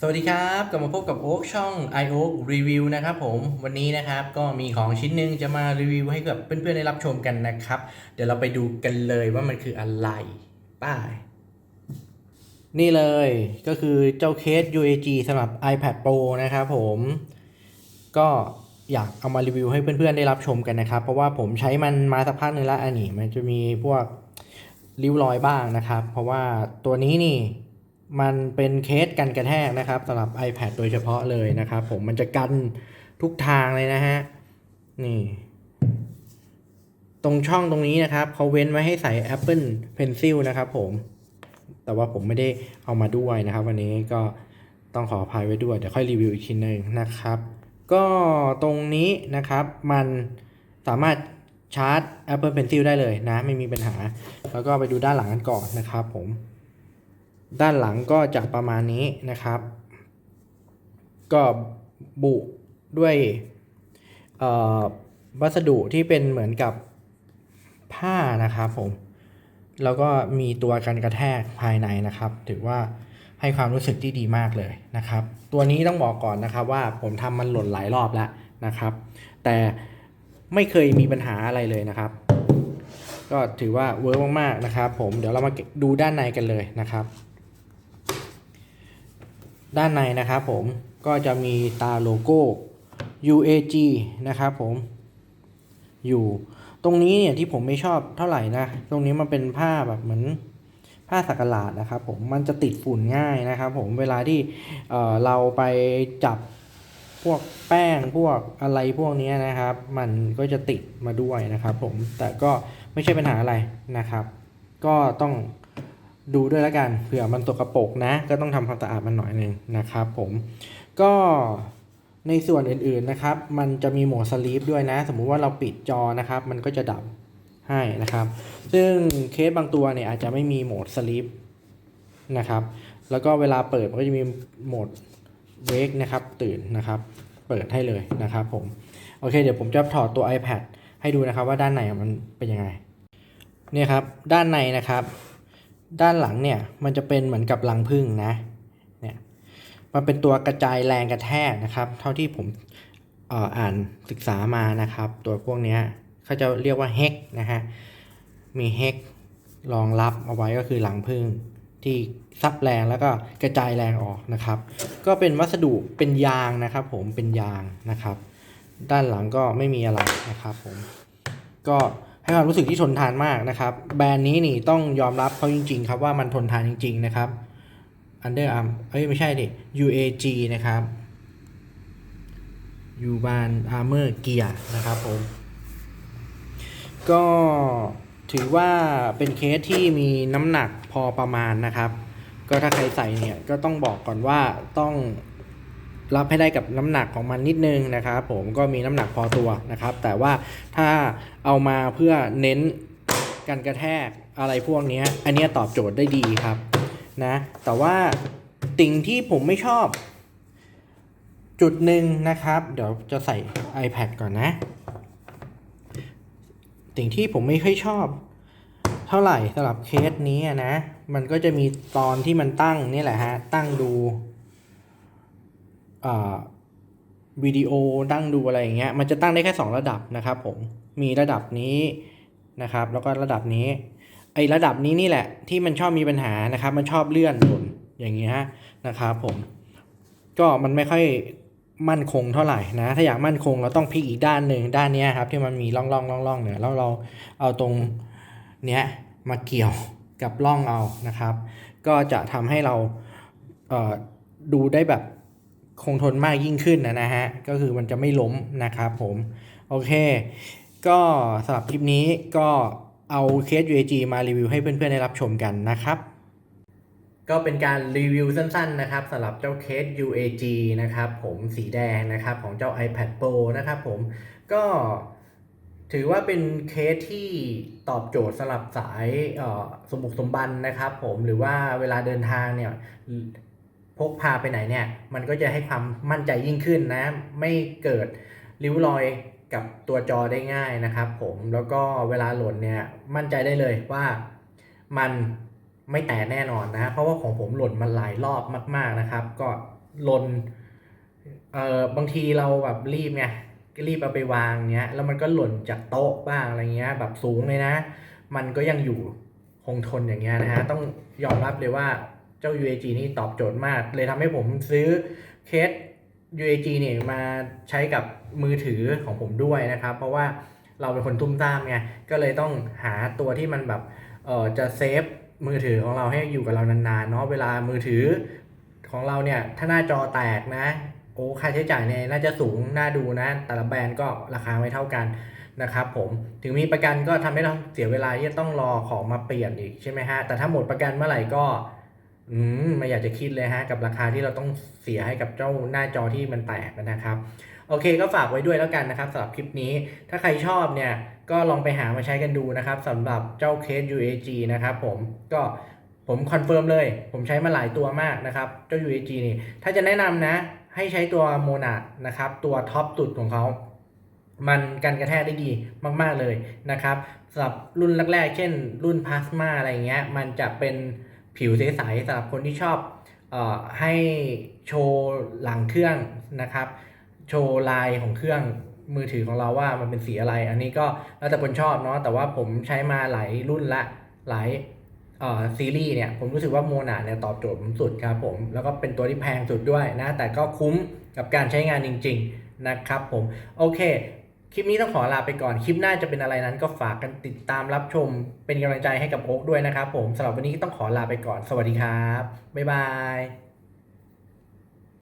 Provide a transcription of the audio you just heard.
สวัสดีครับกลับมาพบกับโอ๊กช่อง i o k Review นะครับผมวันนี้นะครับก็มีของชิ้นหนึงจะมารีวิวให้กับเพื่อนๆได้รับชมกันนะครับ เดี๋ยวเราไปดูกันเลยว่ามันคืออะไรป้ายนี่เลยก็คือเจ้าเคส UAG สำหรับ iPad Pro นะครับผมก็อยากเอามารีวิวให้เพื่อนๆได้รับชมกันนะครับ เพราะว่าผมใช้มันมาสักพักหนึงแล้วอันนี้มันจะมีพวกริ้วรอยบ้างนะครับ เพราะว่าตัวนี้นี่ มันเป็นเคสกันกระแทกนะครับสำหรับ iPad โดยเฉพาะเลยนะครับ ผมมันจะกันทุกทางเลยนะฮะนี่ตรงช่องตรงนี้นะครับเขาเว้นไว้ให้ใส่ Apple Pencil นะครับผม แต่ว่าผมไม่ได้เอามาด้วยนะครับ วันนี้ก็ต้องขออภัยไว้ด้วย เดี๋ยวค่อยรีวิวอีกทีหนึงนะครับ ก็ตรงนี้นะครับมันสามารถชาร์จ Apple Pencil ได้เลยนะ ไม่มีปัญหา แล้วก็ไปดูด้านหลังกันก่อนนะครับผม ด้านหลังก็จะประมาณนี้นะครับ ก็บุด้วยวัสดุที่เป็นเหมือนกับผ้านะครับผม แล้วก็มีตัวกันกระแทกภายในนะครับ ถือว่าให้ความรู้สึกที่ดีมากเลยนะครับ ตัวนี้ต้องบอกก่อนนะครับว่าผมทำมันหล่นหลายรอบแล้วนะครับ แต่ไม่เคยมีปัญหาอะไรเลยนะครับ ก็ถือว่าเวิร์กมากๆนะครับ ผมเดี๋ยวเรามาดูด้านในกันเลยนะครับ ด้านในนะครับผมก็จะมีตาโลโก้ UAG นะครับผมอยู่ตรงนี้เนี่ยที่ผมไม่ชอบเท่าไหร่นะ ตรงนี้มันเป็นผ้าแบบเหมือนผ้าสักหลาดนะครับผมมันจะติดฝุ่นง่ายนะครับผมเวลาที่เเราไปจับพวกแป้งพวกอะไรพวกนี้นะครับ มันก็จะติดมาด้วยนะครับผมแต่ก็ไม่ใช่ปัญหาอะไรนะครับ ก็ต้อง ดูด้วยแล้วกันเผื่อมันตกกระปกนะ ก็ต้องทำความสะอาดมันหน่อยหนึ่งนะครับผมก็ในส่วนอื่นๆนะครับ มันจะมีโหมดสลีปด้วยนะ สมมุติว่าเราปิดจอนะครับ มันก็จะดับให้นะครับ ซึ่งเคสบางตัวเนี่ยอาจจะไม่มีโหมดสลีปนะครับ แล้วก็เวลาเปิดมันก็จะมีโหมดเวกนะครับ ตื่นนะครับ เปิดให้เลยนะครับผม โอเค เดี๋ยวผมจะถอดตัว iPad ให้ดูนะครับว่าด้านในมันเป็นยังไง เนี่ยครับ ด้านในนะครับ ด้านหลังเนี่ยมันจะเป็นเหมือนกับรังผึ้งนะเนี่ยมันเป็นตัวกระจายแรงกระแทกนะครับ เท่าที่ผมอ่ออ่านศึกษามานะครับ ตัวพวกเนี้ยเขาจะเรียกว่าเฮกนะฮะมีเฮกรองรับเอาไว้ก็คือหลังผึ้งที่ซับแรงแล้วก็กระจายแรงออกนะครับ ก็เป็นวัสดุเป็นยางนะครับ ผมเป็นยางนะครับ ด้านหลังก็ไม่มีอะไรนะครับ ผมก็ ให้ความรู้สึกที่ทนทานมากนะครับ แบรนด์นี้นี่ต้องยอมรับเขาจริง ๆ ครับว่ามันทนทานจริง ๆ นะครับ Under Arm เอ้ยไม่ใช่ดิ UAG นะครับ u b a n Armor Gear นะครับผม ก็ถือว่าเป็นเคสที่มีน้ำหนักพอประมาณนะครับ ก็ถ้าใครใส่เนี่ย ก็ต้องบอกก่อนว่าต้อง รับให้ได้กับน้ำหนักของมันนิดนึงนะครับผมก็มีน้ำหนักพอตัวนะครับ แต่ว่าถ้าเอามาเพื่อเน้นการกระแทกอะไรพวกนี้อันนี้ตอบโจทย์ได้ดีครับนะแต่ว่าสิ่งที่ผมไม่ชอบ จุดหนึ่งนะครับ เดี๋ยวจะใส่ iPad ก่อนนะ สิ่งที่ผมไม่ค่อยชอบ เท่าไหร่สำหรับเคสนี้นะ มันก็จะมีตอนที่มันตั้งนี่แหละฮะตั้งดู วิดีโอตั้งดูอะไรอย่างเงี้ยมันจะตั้งได้แค่ 2 ระดับนะครับผมมีระดับนี้นะครับ แล้วก็ระดับนี้ไอระดับนี้นี่แหละที่มันชอบมีปัญหานะครับ มันชอบเลื่อนหล่นอย่างเงี้ยนะครับผมก็มันไม่ค่อยมั่นคงเท่าไหร่นะ ถ้าอยากมั่นคงเราต้องพลิกอีกด้านหนึ่งด้านนี้ครับ ที่มันมีร่องร่องร่องร่องเนี่ยแล้วเราเอาตรงเนี้ยมาเกี่ยวกับร่องเอานะครับ ก็จะทำให้เราเดูได้แบบ คงทนมากยิ่งขึ้นนะนะฮะ ก็คือมันจะไม่ล้มนะครับผม โอเค ก็สำหรับคลิปนี้ก็เอาเคส UAG มารีวิวให้เพื่อนๆได้รับชมกันนะครับ ก็เป็นการรีวิวสั้นๆนะครับสำหรับเจ้าเคส UAG นะครับผมสีแดงนะครับของเจ้า iPad Pro นะครับผมก็ถือว่าเป็นเคสที่ตอบโจทย์สำหรับสายสมบุกสมบันนะครับผมหรือว่าเวลาเดินทางเนี่ย พกพาไปไหนเนี่ย มันก็จะให้ความมั่นใจยิ่งขึ้นนะ ไม่เกิดริ้วรอยกับตัวจอได้ง่ายนะครับผมแล้วก็เวลาหล่นเนี่ยมั่นใจได้เลยว่ามันไม่แตกแน่นอนนะเพราะว่าของผมหล่นมาหลายรอบมากๆนะครับ ก็หล่นเอ่อบางทีเราแบบรีบไงก็รีบเอาไปวางเนี้ยแล้วมันก็หล่นจากโต๊ะบ้างอะไรเงี้ย แบบสูงเลยนะ มันก็ยังอยู่คงทนอย่างเงี้ยนะฮะต้องยอมรับเลยว่า เจ้า UAG นี่ตอบโจทย์มาก เลยทำให้ผมซื้อเคส UAG เนี่ยมาใช้กับมือถือของผมด้วยนะครับ เพราะว่าเราเป็นคนตุ้มตามไง ก็เลยต้องหาตัวที่มันแบบเออจะเซฟมือถือของเราให้อยู่กับเรานานๆเนาะเวลามือถือของเราเนี่ยถ้าหน้าจอแตกนะโอ้ค่าใช้จ่ายเนี่ยน่าจะสูงน่าดูนะ แต่ละแบรนด์ก็ราคาไม่เท่ากันนะครับผมถึงมีประกันก็ทำให้เราเสียเวลาที่จะต้องรอของมาเปลี่ยนอีกใช่ไหมฮะแต่ถ้าหมดประกันเมื่อไหร่ก็ อืมไม่อยากจะคิดเลยฮะ กับราคาที่เราต้องเสียให้กับเจ้าหน้าจอที่มันแตกนะครับ โอเคก็ฝากไว้ด้วยแล้วกันนะครับสำหรับคลิปนี้ ถ้าใครชอบเนี่ย ก็ลองไปหามาใช้กันดูนะครับสำหรับเจ้าเคส UAG นะครับผมก็ผมคอนเฟิร์มเลย ผมใช้มาหลายตัวมากนะครับ เจ้า UAG นี่ ถ้าจะแนะนำนะ ให้ใช้ตัวโมนานะครับ ตัวท็อปสุดของเขามันกันกระแทกได้ดีมาก ๆ เลยนะครับสำหรับรุ่นแรก ๆ เช่น รุ่นพลาสมาอะไรเงี้ย มันจะเป็น ผิวใสๆสำหรับคนที่ชอบออให้โชว์หลังเครื่องนะครับ โชว์ลายของเครื่องมือถือของเราว่ามันเป็นสีอะไร อันนี้ก็แล้วแต่คนชอบเนาะแต่ว่าผมใช้มาหลายรุ่นละหลายซีรีส์เนี่ยผมรู้สึกว่าโมนาเนี่ยตอบโจทย์ผมสุดครับผมแล้วก็เป็นตัวที่แพงสุดด้วยนะ แต่ก็คุ้มกับการใช้งานจริง ๆ นะครับผม โอเค คลิปนี้ต้องขอลาไปก่อน คลิปหน้าจะเป็นอะไรนั้นก็ฝากกันติดตามรับชม เป็นกำลังใจให้กับโอ๊กด้วยนะครับผมสำหรับวันนี้ต้องขอลาไปก่อน สวัสดีครับ บ๊ายบาย